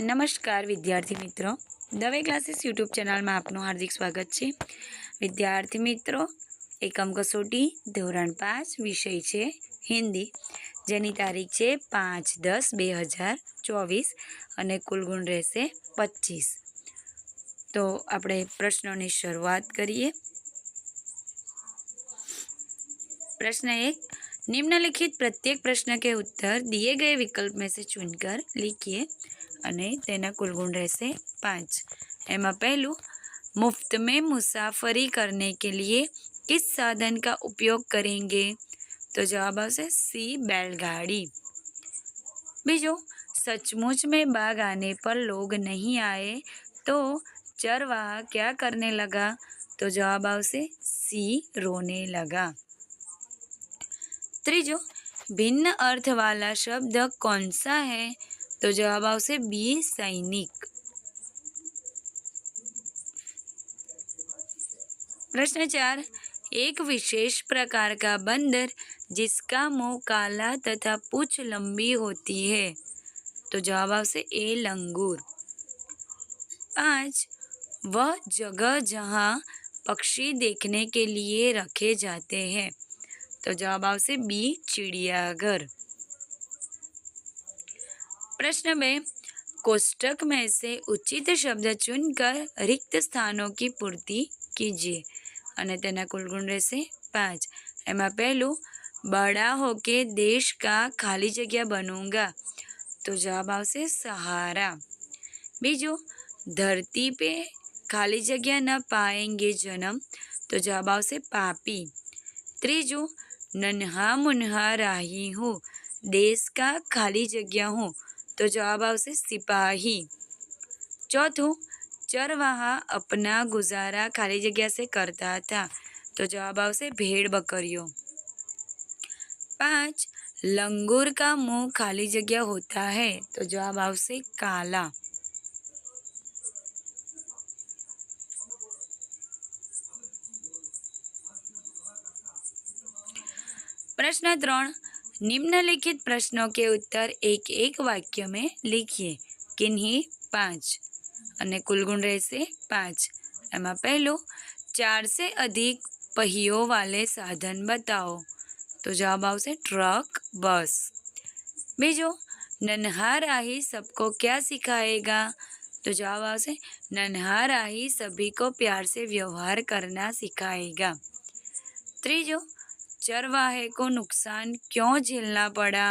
નમસ્કાર વિદ્યાર્થી મિત્રો દવે ક્લાસીસ યુટ્યુબ ચેનલમાં આપનું હાર્દિક સ્વાગત છે વિદ્યાર્થી મિત્રો એકમ કસોટી ધોરણ પાંચ વિષય છે હિન્દી જેની તારીખ છે પાંચ દસ બે હજાર ચોવીસ અને કુલ ગુણ રહેશે પચીસ તો આપણે પ્રશ્નોની શરૂઆત કરીએ प्रश्न एक निम्नलिखित प्रत्येक प्रश्न के उत्तर दिए गए विकल्प में से चुनकर लिखिए અને તેના કુલ ગુણ રહેશે પાંચ એમાં પહેલું मुफ्त में मुसाफरी करने के लिए किस साधन का उपयोग करेंगे तो जवाब આવશે सी बैलगाड़ी બીજો सचमुच में बाघ आने पर लोग नहीं आए तो चरवाहा क्या करने लगा तो जवाब આવશે सी रोने लगा ત્રીજો भिन्न अर्थ वाला शब्द कौन सा है तो जवाब આવશે बी सैनिक प्रश्न चार एक विशेष प्रकार का बंदर जिसका मुंह काला तथा पूछ लंबी होती है तो जवाब આવશે ए लंगूर पाँच वह जगह जहाँ पक्षी देखने के लिए रखे जाते हैं तो जवाब આવશે बी चिड़ियाघर प्रश्न में कोष्टक में से उचित शब्द चुनकर रिक्त स्थानों की पूर्ति कीजिए અને તેના કુલ ગુણ રહેશે પાંચ એમાં પહેલું बड़ा होके देश का खाली जगह बनूंगा तो जवाब આવશે सहारा બીજું धरती पे खाली जगह न पाएंगे जन्म तो जवाब આવશે पापी ત્રીજું नन्हा मुन्हा राही हूँ देश का खाली जगह हूँ तो जवाब આવશે सिपाही चौथું चरवाहा अपना गुजारा खाली जगह से करता था तो जवाब આવશે भेड़ बकरियों पाँच लंगूर का मुंह खाली जगह होता है तो जवाब આવશે काला प्रश्न ત્રણ निम्नलिखित प्रश्नों के उत्तर एक एक वाक्य में लिखिए किन्हीं પાંચ અને કુલ ગુણ રહેશે પાંચ એમાં પહેલું ચાર से अधिक पहियों वाले साधन बताओ तो जवाब આવશે ट्रक बस બીજો नन्हा राही सबको क्या सिखाएगा तो जवाब આવશે नन्हा राही सभी को प्यार से व्यवहार करना सिखाएगा ત્રીજો चरवाहे को नुकसान क्यों झेलना पड़ा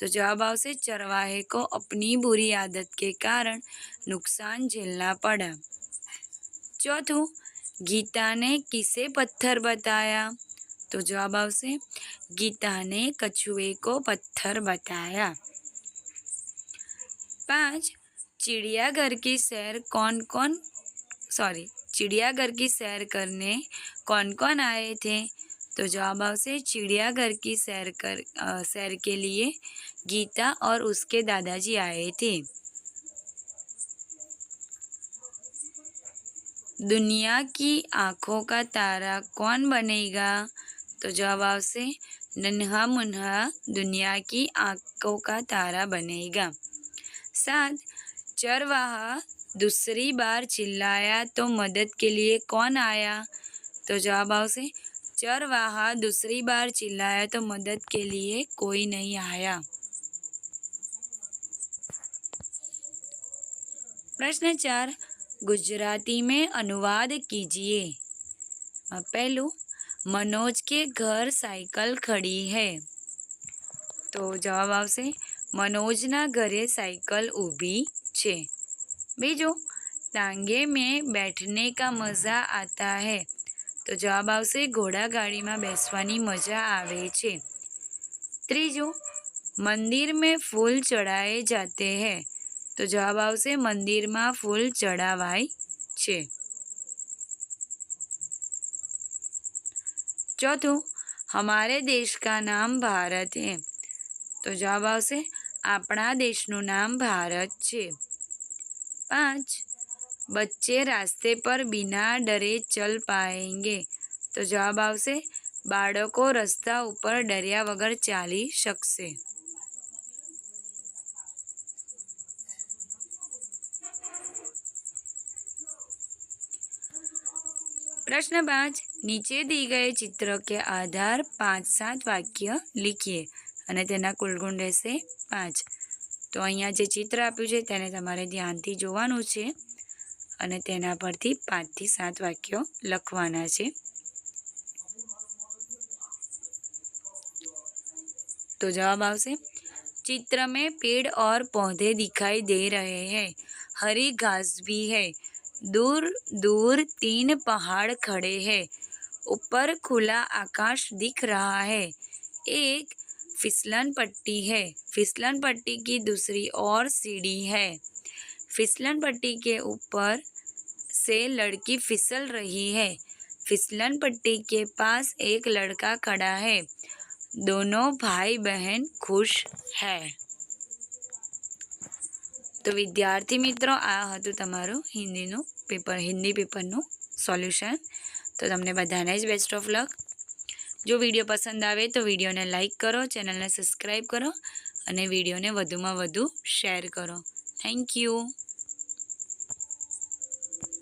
तो जवाब આવશે चरवाहे को अपनी बुरी आदत के कारण नुकसान झेलना पड़ा चौथું गीता ने किसे पत्थर बताया तो जवाब આવશે गीता ने कछुए को पत्थर बताया पाँच चिड़ियाघर की सैर कौन कौन सॉरी चिड़ियाघर की सैर करने कौन कौन आए थे तो जवाब से चिड़ियाघर की सैर कर सैर के लिए गीता और उसके दादाजी आए थे। दुनिया की आँखों का तारा कौन बनेगा? तो जवाब से नन्हा मुन्हा दुनिया की आँखों का तारा बनेगा। साथ, चरवाहा दूसरी बार चिल्लाया तो मदद के लिए कौन आया? तो जवाब आवश्य चरवाहा दूसरी बार चिल्लाया तो मदद के लिए कोई नहीं आया प्रश्न चार गुजराती में अनुवाद कीजिए आ, पहलू मनोज के घर साइकिल खड़ी है તો જવાબ આવશે મનોજના ઘરે સાયકલ ઊભી છે બીજું टांगे में बैठने का मज़ा आता है तो जवाब आोड़ा गाड़ी में बेसवा मज़ा आए तीजू मंदिर में फूल चढ़ाए जाते हैं तो जवाब आंदिर में फूल चढ़ावाय चौथु हमारे देश का नाम भारत है तो जवाब आश्नु नाम भारत है पाँच બચ્ચે રાસ્તે પર બિના ડરે ચલ પાએંગે તો જવાબ આવશે બાળકો રસ્તા ઉપર ડર્યા વગર ચાલી શકશે પ્રશ્ન પાંચ નીચે દી ગયે ચિત્ર કે આધાર પાંચ સાત વાક્ય લીખીએ અને તેના કુલગુણ રહેશે પાંચ તો અહીંયા જે ચિત્ર આપ્યું છે તેને તમારે ધ્યાનથી જોવાનું છે અને તેના પરથી પાંચથી સાત વાક્યો લખવાના चित्र में पेड़ और पौधे दिखाई दे रहे हैं हरी घास भी है दूर दूर तीन पहाड़ खड़े हैं ऊपर खुला आकाश दिख रहा है एक फिसलन पट्टी है फिसलन पट्टी की दूसरी ओर सीढ़ी है फिसलन पट्टी के ऊपर से लड़की फिसल रही है फिसलन पट्टी के पास एक लड़का खड़ा है दोनों भाई बहन खुश है તો વિદ્યાર્થી મિત્રો આ હતું તમારું હિન્દીનું પેપર હિન્દી પેપરનું સોલ્યુશન તો તમને બધાને જ બેસ્ટ ઓફ લક જો વિડીયો પસંદ આવે તો વિડીયોને લાઇક કરો ચેનલને સબસ્ક્રાઈબ કરો અને વિડીયોને વધુમાં વધુ શેર કરો થેન્ક યુ